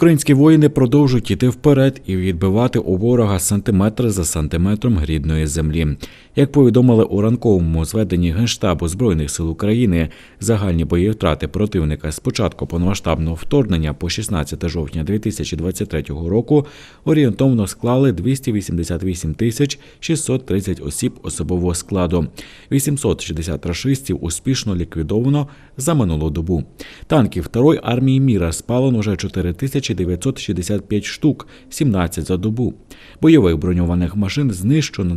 Українські воїни продовжують іти вперед і відбивати у ворога сантиметр за сантиметром рідної землі. Як повідомили у ранковому зведенні Генштабу Збройних сил України, загальні бойові втрати противника з початку повномасштабного вторгнення по 16 жовтня 2023 року орієнтовно склали 288 тисяч 630 осіб особового складу. 860 рашистів успішно ліквідовано за минулу добу. Танків Второї армії міра спалено вже 4965 штук, 17 за добу. Бойових броньованих машин знищено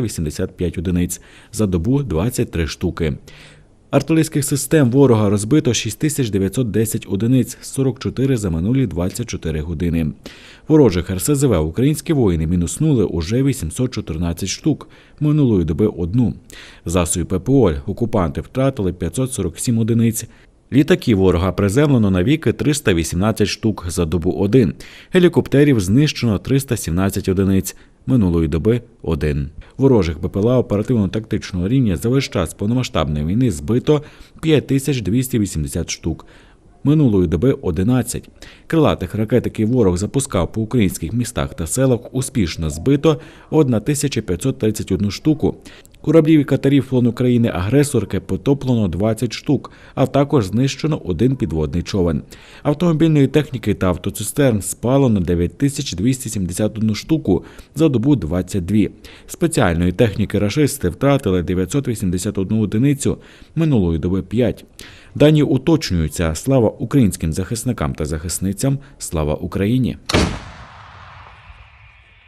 9385 одиниць, за добу 23 штуки. Артилерійських систем ворога розбито 6910 одиниць, 44 за минулі 24 години. Ворожих РСЗВ українські воїни мінуснули уже 814 штук, минулої доби одну. Засобів ППО окупанти втратили 547 одиниць. Літаки ворога приземлено навіки 318 штук за добу 1. Гелікоптерів знищено 317 одиниць. Минулої доби один. Ворожих БПЛА оперативно-тактичного рівня за весь час повномасштабної війни збито 5280 штук. Минулої доби 11. Крилатих ракет, які ворог запускав по українських містах та селах, успішно збито 1531 штуку. Кораблів і катерів флон України агресорки потоплено 20 штук, а також знищено один підводний човен. Автомобільної техніки та автоцистерн спалено 9271 штуку за добу 22. Спеціальної техніки рашисти втратили 981 одиницю, минулої доби 5. Дані уточнюються. Слава українським захисникам та захисницям. Слава Україні!